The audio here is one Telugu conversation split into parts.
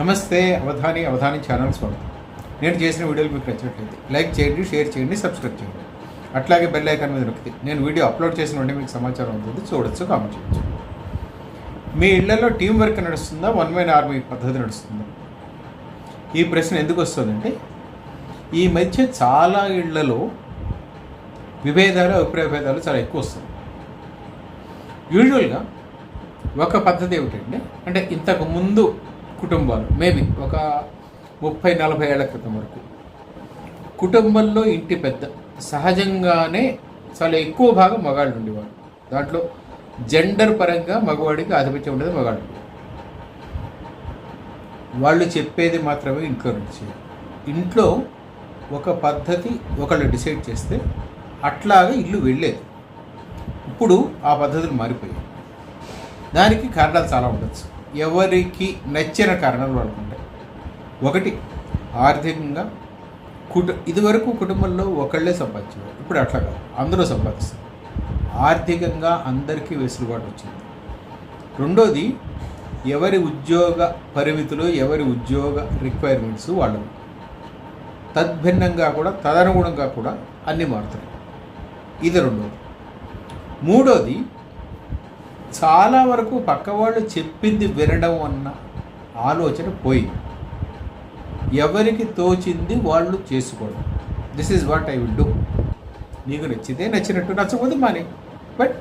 నమస్తే అవధాని అవధాని ఛానల్ స్వాగతం నేను చేసిన వీడియోలు మీకు నచ్చినట్లయితే లైక్ చేయండి షేర్ చేయండి సబ్స్క్రైబ్ చేయండి. అట్లాగే బెల్ ఐకాన్ మీద నొక్కితే నేను వీడియో అప్లోడ్ చేసిన వెంటనే మీకు సమాచారం ఉంటుంది చూడొచ్చు కామెంట్ చేయొచ్చు. మీ ఇళ్ళలో టీం వర్క్ నడుస్తుందా? వన్ మ్యాన్ ఆర్మీ పద్ధతి నడుస్తుందా? ఈ ప్రశ్న ఎందుకు వస్తుందంటే ఈ మధ్య చాలా ఇళ్ళలో విభేదాలు అభిప్రాయ భేదాలు చాలా ఎక్కువ వస్తుంది యూజువల్గా ఒక పద్ధతి ఏమిటంటే అంటే ఇంతకు ముందు కుటుంబాలు. మేబీ ఒక ముప్పై నలభై ఏళ్ళ క్రితం వరకు. కుటుంబంలో ఇంటి పెద్ద. సహజంగానే చాలా ఎక్కువ భాగం మగాళ్ళు ఉండేవారు దాంట్లో జెండర్ పరంగా మగవాడికి ఆధిపత్యం ఉండేది మగాళ్ళు. వాళ్ళు చెప్పేది మాత్రమే ఇంట్లో నుంచి ఇంట్లో ఒక పద్ధతి ఒకళ్ళు డిసైడ్ చేస్తే అట్లాగే ఇల్లు వెళ్ళేది. ఇప్పుడు ఆ పద్ధతులు మారిపోయాయి. దానికి కారణాలు చాలా ఉండొచ్చు. ఎవరికి నచ్చిన కారణాలు వాళ్ళకు ఉంటాయి ఒకటి ఆర్థికంగా కుట ఇదివరకు కుటుంబంలో ఒకళ్ళే సంపాదించేవారు. ఇప్పుడు అట్లా కాదు. అందరూ సంపాదిస్తారు. ఆర్థికంగా అందరికీ వెసులుబాటు వచ్చింది. రెండోది ఎవరి ఉద్యోగ పరిమితులు ఎవరి ఉద్యోగ రిక్వైర్మెంట్స్ వాళ్ళవి. తద్భిన్నంగా కూడా తదనుగుణంగా కూడా అన్నీ మారుతున్నాయి ఇది రెండోది. మూడోది చాలా వరకు పక్కవాళ్ళు చెప్పింది వినడం అన్న ఆలోచన పోయింది. ఎవరికి తోచింది వాళ్ళు చేసుకోవడం. This is what I will do నీకు నచ్చితే నచ్చినట్టు నచ్చకపోతే మానే. But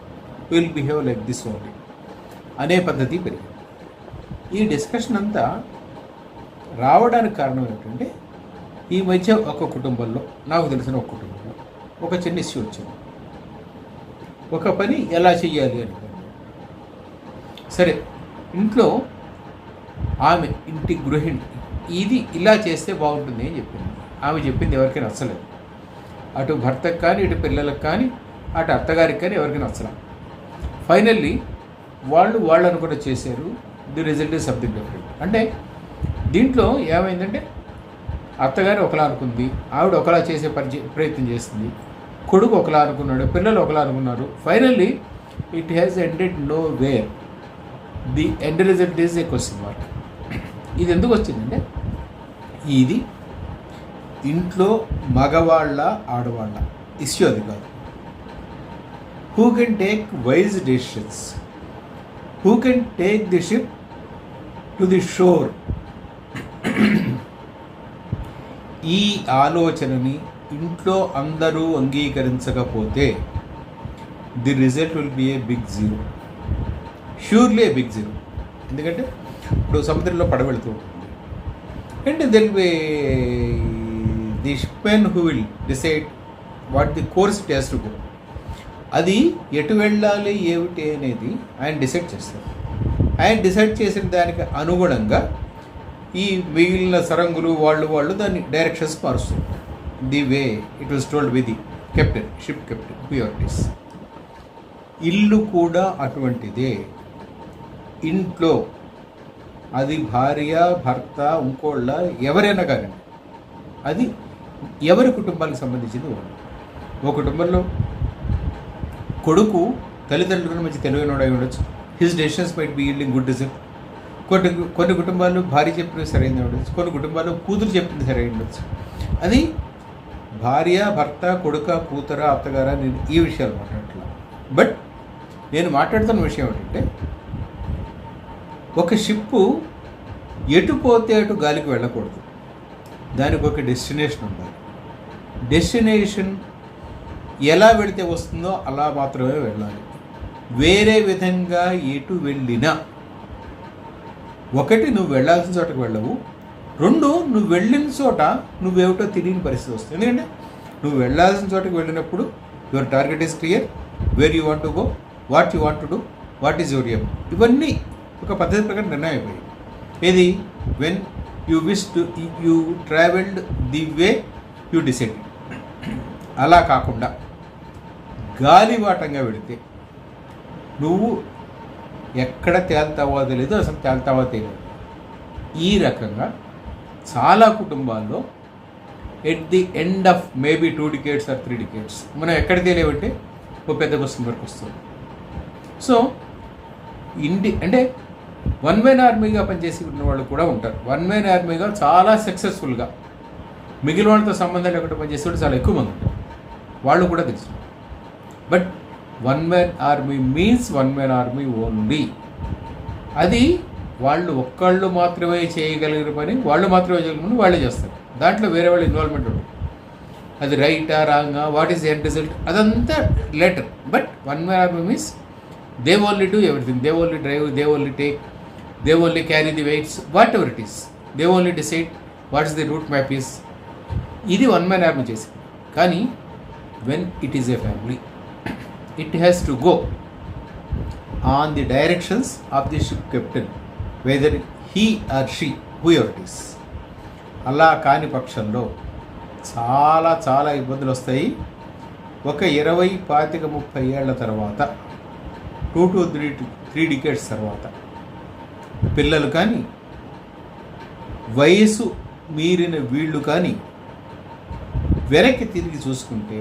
will behave like this only అనే పద్ధతి పెరిగింది. ఈ డిస్కషన్ అంతా రావడానికి కారణం ఏంటంటే ఈ మధ్య ఒక కుటుంబంలో నాకు తెలిసిన ఒక కుటుంబంలో ఒక చిన్న ఇష్యూ వచ్చింది. ఒక పని ఎలా చెయ్యాలి అని సరే ఇంట్లో ఆమె ఇంటి గృహిణి ఇది ఇలా చేస్తే బాగుంటుంది అని చెప్పింది. ఆమె చెప్పింది ఎవరికి నచ్చలేదు. అటు భర్తకు కానీ ఇటు పిల్లలకు కానీ అటు అత్తగారికి కానీ ఎవరికి నచ్చలేదు. ఫైనల్లీ వాళ్ళు వాళ్ళు అనుకున్న చేశారు. The result is something different అంటే దీంట్లో ఏమైందంటే అత్తగారు ఒకలా అనుకుంది ఆవిడ ఒకలా చేసే పని ప్రయత్నం చేస్తుంది కొడుకు ఒకలా అనుకున్నాడు పిల్లలు ఒకలా అనుకున్నారు. Finally it has ended nowhere the end result is a question mark. ఇది ఎందుకు వచ్చిందంటే ఇది ఇంట్లో మగవాళ్ళ ఆడవాళ్ళ ఇష్యూ అది కాదు. Who can take wise decisions who can take the ship to the shore ఈ ఆలోచనని ఇంట్లో అందరూ అంగీకరించకపోతే the result will be a big zero surely a big zero ఎందుకంటే ఇప్పుడు సముద్రంలో పడవెళ్తూ ఉంటుంది. And they'll be the shipmen who will decide what the course it has to go అది ఎటు వెళ్ళాలి ఏమిటి అనేది ఆయన డిసైడ్ చేస్తారు. ఆయన డిసైడ్ చేసిన దానికి అనుగుణంగా ఈ మిగిలిన సరంగులు వాళ్ళు వాళ్ళు దాన్ని డైరెక్షన్స్ మారుస్తారు. The way it was told with the captain ship captain purities ఇల్లు కూడా అటువంటిదే. ఇంట్లో అది భార్య భర్త ఇంకోళ్ళ ఎవరైనా కానీ అది ఎవరి కుటుంబానికి సంబంధించింది వాళ్ళు ఓ కుటుంబంలో కొడుకు తల్లిదండ్రుల మంచి తెలివైనోడై ఉండొచ్చు. His decisions might be yielding good result కొన్ని కొన్ని కుటుంబాల్లో భార్య చెప్పినది సరైనది ఉండొచ్చు. కొన్ని కుటుంబాల్లో కూతురు చెప్పింది సరైన ఉండొచ్చు. అది భార్య భర్త కొడుక కూతుర అత్తగార నేను ఈ విషయాలు మాట్లాడట్లా బట్ నేను మాట్లాడుతున్న విషయం ఏంటంటే ఒక షిప్పు ఎటు పోతే అటు గాలికి వెళ్ళకూడదు. దానికి ఒక డెస్టినేషన్ ఉండాలి. డెస్టినేషన్ ఎలా వెళితే వస్తుందో అలా మాత్రమే వెళ్ళాలి. వేరే విధంగా ఎటు వెళ్ళినా. ఒకటి నువ్వు వెళ్ళాల్సిన చోటకు వెళ్ళవు. రెండు నువ్వు వెళ్ళిన చోట నువ్వేమిటో తెలియని పరిస్థితి వస్తుంది. ఎందుకంటే నువ్వు వెళ్ళాల్సిన చోటకి వెళ్ళినప్పుడు your target is clear where you want to go what you want to do what is your aim ఇవన్నీ ఒక పద్ధతి ప్రకారం నిర్ణయం అయిపోయింది. ఏది? When you wish to you travelled the way you decide అలా కాకుండా గాలివాటంగా వెళితే నువ్వు ఎక్కడ తేల్తావో తెలియదు అసలు తేల్తావో తెలియదు. ఈ రకంగా చాలా కుటుంబాల్లో at the end of maybe two decades or three decades మనం ఎక్కడ తెలియబట్టి ఓ పెద్ద బస్సు వరకు వస్తుంది. సో ఇంటి అంటే వన్ మ్యాన్ ఆర్మీగా పనిచేసి ఉన్న వాళ్ళు కూడా ఉంటారు. వన్ మ్యాన్ ఆర్మీగా చాలా సక్సెస్ఫుల్గా మిగిలిన వాళ్ళతో సంబంధం లేకుండా పనిచేసే వాళ్ళు చాలా ఎక్కువ మంది ఉంటారు. వాళ్ళు కూడా తెలుసు. But one man army means one man army only అది వాళ్ళు ఒక్కళ్ళు మాత్రమే చేయగలిగిన పని వాళ్ళు మాత్రమే చేయగలిగిన పని వాళ్ళే చేస్తారు. దాంట్లో వేరే వాళ్ళ ఇన్వాల్వ్మెంట్ ఉండదు. అది రైటా రాంగా వాట్ ఈస్ ఎండ్ రిజల్ట్ అదంతా later but one man army means they only do everything they only drive they only take they only carry the weights whatever it is they only decide what is the route map is ఇది వన్ మ్యాన్ ఆర్మీ చేసి. కానీ when it is a family it has to go on the directions of the ship captain whether he or she who ever it is అలా కాని పక్షంలో చాలా చాలా ఇబ్బందులు వస్తాయి. ఒక ఇరవై పాతిక ముప్పై ఏళ్ళ తర్వాత two to three three decades తర్వాత పిల్లలు కానీ వయసు మీరిన వీళ్ళు కానీ వెనక్కి తిరిగి చూసుకుంటే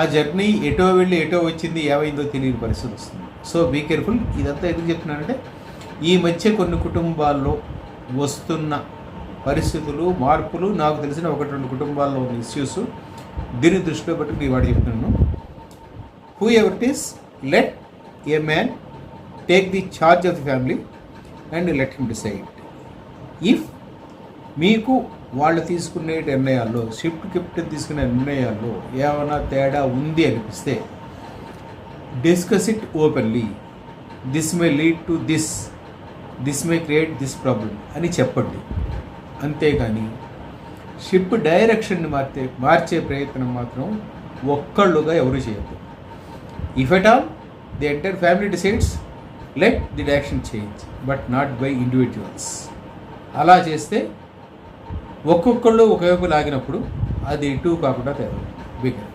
ఆ జర్నీ ఎటో వెళ్ళి ఎటో వచ్చింది ఏమైందో తెలియని పరిస్థితి వస్తుంది. సో బీ కేర్ఫుల్ ఇదంతా ఎందుకు చెప్తున్నానంటే ఈ మధ్య కొన్ని కుటుంబాల్లో వస్తున్న పరిస్థితులు మార్పులు నాకు తెలిసిన ఒకటి రెండు కుటుంబాల్లో ఉన్న ఇష్యూస్ దీన్ని దృష్టిలో పెట్టుకుని వాడు చెప్తున్నాను. Whoever it is let a man take the charge of the family and let him decide if మీకు వాళ్ళు తీసుకునే నిర్ణయాల్లో షిఫ్ట్ గిఫ్ట్ తీసుకునే నిర్ణయాల్లో ఏమైనా తేడా ఉంది అనిపిస్తే discuss it openly this may lead to this this may create this problem అని చెప్పండి. అంతేగాని షిప్ డైరెక్షన్ని మార్చే మార్చే ప్రయత్నం మాత్రం ఒక్కళ్ళుగా ఎవరు చేయదు if at all the entire family decides let the direction change but not by individuals అలా చేస్తే ఒక్కొక్కళ్ళు ఒకవైపు లాగినప్పుడు అది ఇటు కాకుండా తయారు బిగర్